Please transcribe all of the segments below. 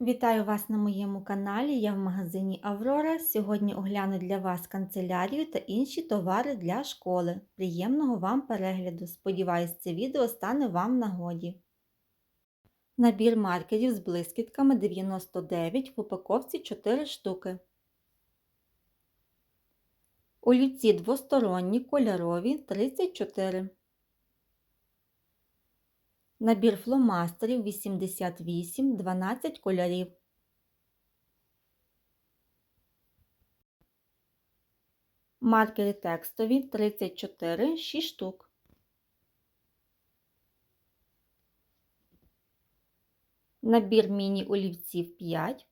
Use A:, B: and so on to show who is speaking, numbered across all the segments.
A: Вітаю вас на моєму каналі. Я в магазині Аврора. Сьогодні огляну для вас канцелярію та інші товари для школи. Приємного вам перегляду! Сподіваюсь, це відео стане вам нагоді. Набір маркерів з блискітками 99 в упаковці 4 штуки. Олівці двосторонні кольорові 34. Набір фломастерів 88, 12 кольорів. Маркери текстові 34, 6 штук. Набір міні-олівців 5.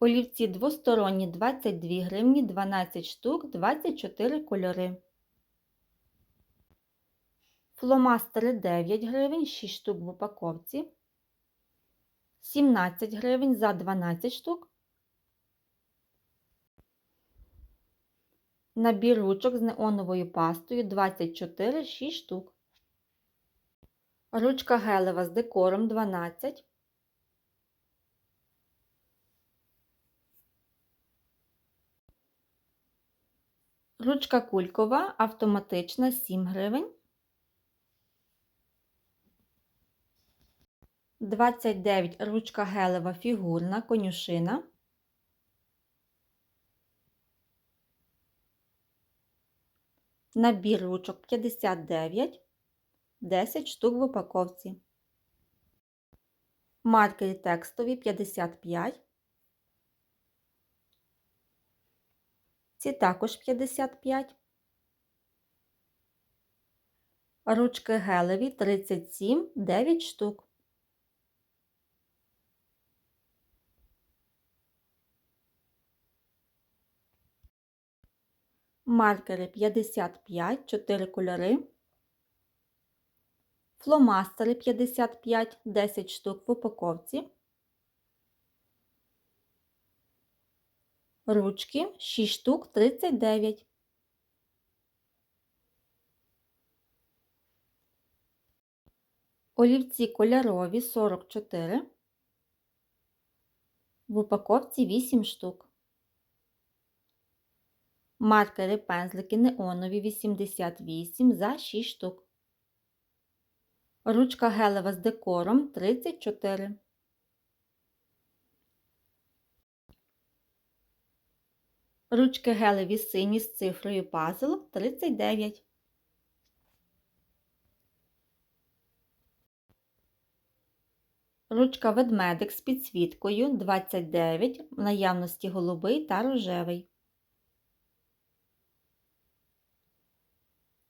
A: Олівці двосторонні 22 гривні, 12 штук, 24 кольори. Фломастери 9 гривень, 6 штук в упаковці. 17 гривень за 12 штук. Набір ручок з неоновою пастою 24 6 штук. Ручка гелева з декором 12. Ручка кулькова автоматична 7 гривень. 29 ручка гелева фігурна конюшина. Набір ручок 59, 10 штук в упаковці. Маркери текстові 55. Ці також 55. Ручки гелеві 37, 9 штук. Маркери 55, 4 кольори, фломастери 55, 10 штук в упаковці, ручки 6 штук 39. Олівці кольорові 44, в упаковці 8 штук. Маркери пензлики неонові 88 за 6 штук. Ручка гелева з декором 34. Ручки гелеві сині з цифрою пазл 39. Ручка ведмедик з підсвіткою 29, в наявності голубий та рожевий.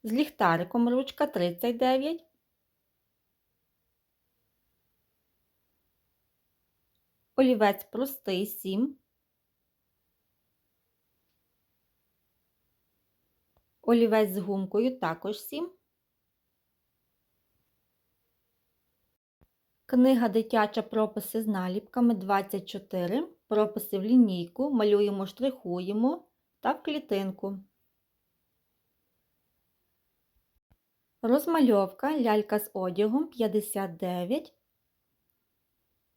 A: З ліхтариком ручка 39. Олівець простий 7. Олівець з гумкою також 7. Книга дитяча прописи з наліпками 24. Прописи в лінійку. Малюємо, штрихуємо та в клітинку. Розмальовка лялька з одягом 59.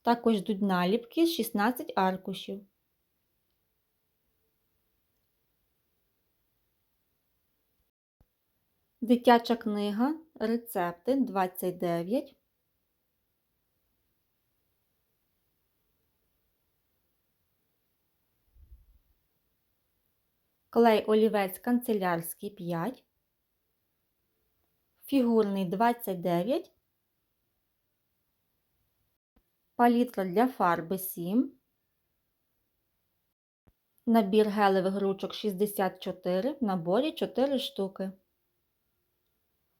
A: Також йдуть наліпки 16 аркушів. Дитяча книга, рецепти 29. Клей олівець канцелярський 5 фігурний 29, палітра для фарби 7, набір гелевих ручок 64, в наборі 4 штуки.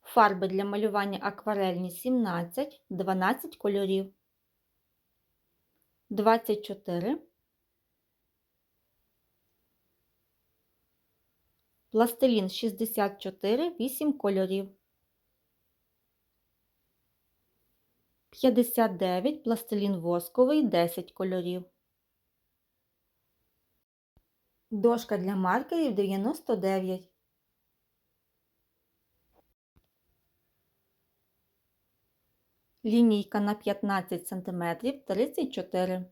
A: Фарби для малювання акварельні 17, 12 кольорів, 24, пластилін 64, 8 кольорів. 59 пластилін восковий 10 кольорів. Дошка для маркерів 99. лінійка на 15 см 34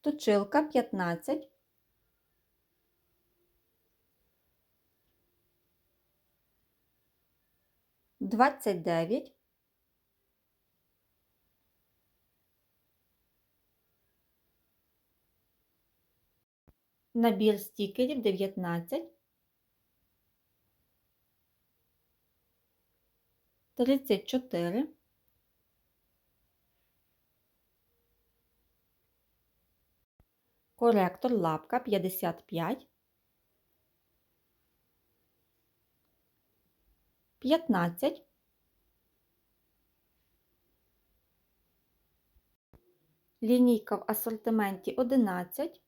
A: точилка 15 29 набір стікерів 19 34 коректор лапка 55 15 лінійка в асортименті 11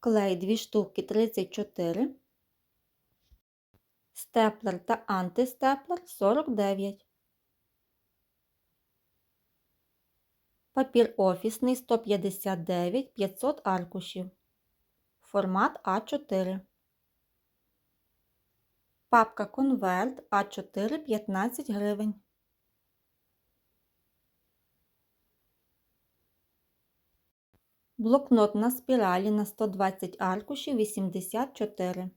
A: клей 2 штуки 34 степлер та антистеплер 49 Папір офісний 159 500 аркушів. Формат А4. Папка конверт А4 15 гривень. Блокнот на спіралі на 120 аркушів 84.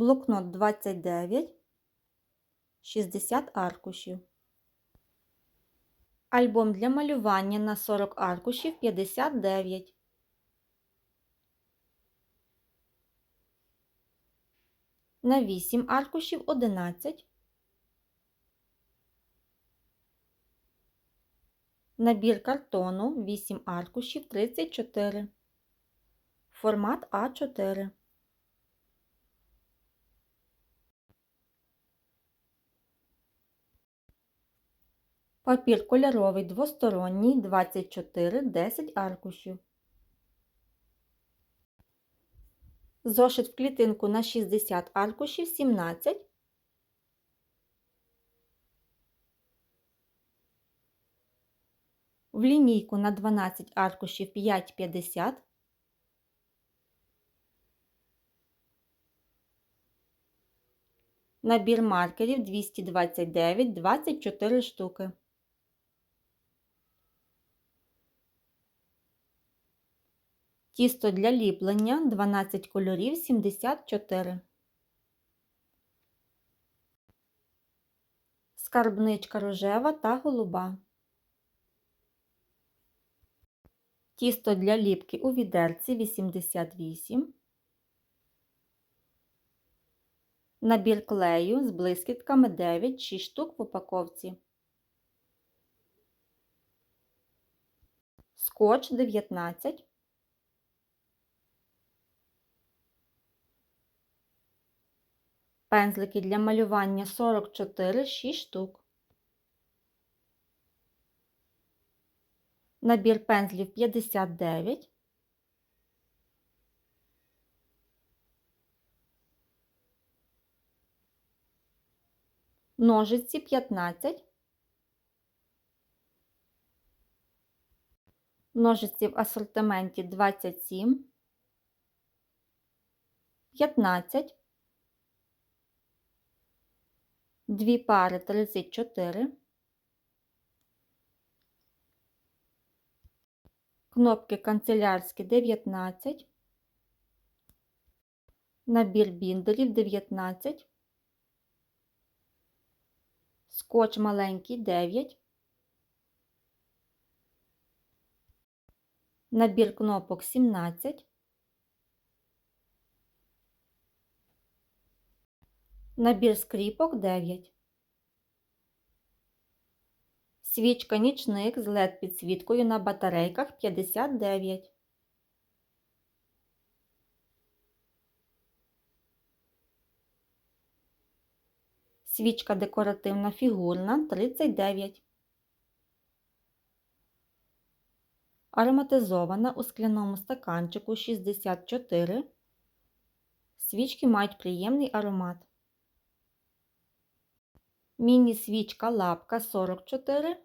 A: Блокнот 29 60 аркушів. Альбом для малювання на 40 аркушів 59. На 8 аркушів 11. Набір картону 8 аркушів 34. Формат А4. Папір кольоровий двосторонній 24 10 аркушів. Зошит в клітинку на 60 аркушів 17. В лінійку на 12 аркушів 5,50. Набір маркерів 229 24 штуки. Тісто для ліплення 12 кольорів 74. Скарбничка рожева та голуба. Тісто для ліпки у відерці 88. Набір клею з блискітками 9 6 штук в упаковці. Скотч 19. Пензлики для малювання 44 6 штук. Набір пензлів 59. Ножиці 15. Ножиці в асортименті 27, 15, дві пари 34, кнопки канцелярські 19, набір біндерів 19, скотч маленький 9, набір кнопок 17, набір скріпок 9, свічка нічник з LED підсвіткою на батарейках 59. Свічка декоративна фігурна 39. Ароматизована у скляному стаканчику 64. Свічки мають приємний аромат. Міні-свічка лапка 44.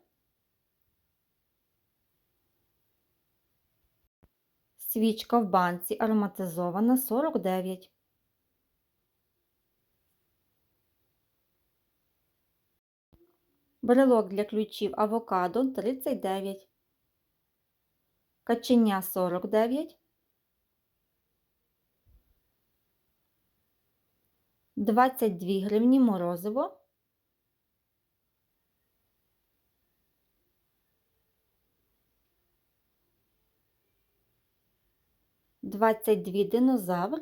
A: Свічка в банці ароматизована 49. Брелок для ключів авокадо 39. Каченя 49. 22 гривні морозиво. Двадцять дві динозавр.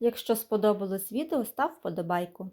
A: Якщо сподобалось відео, став вподобайку.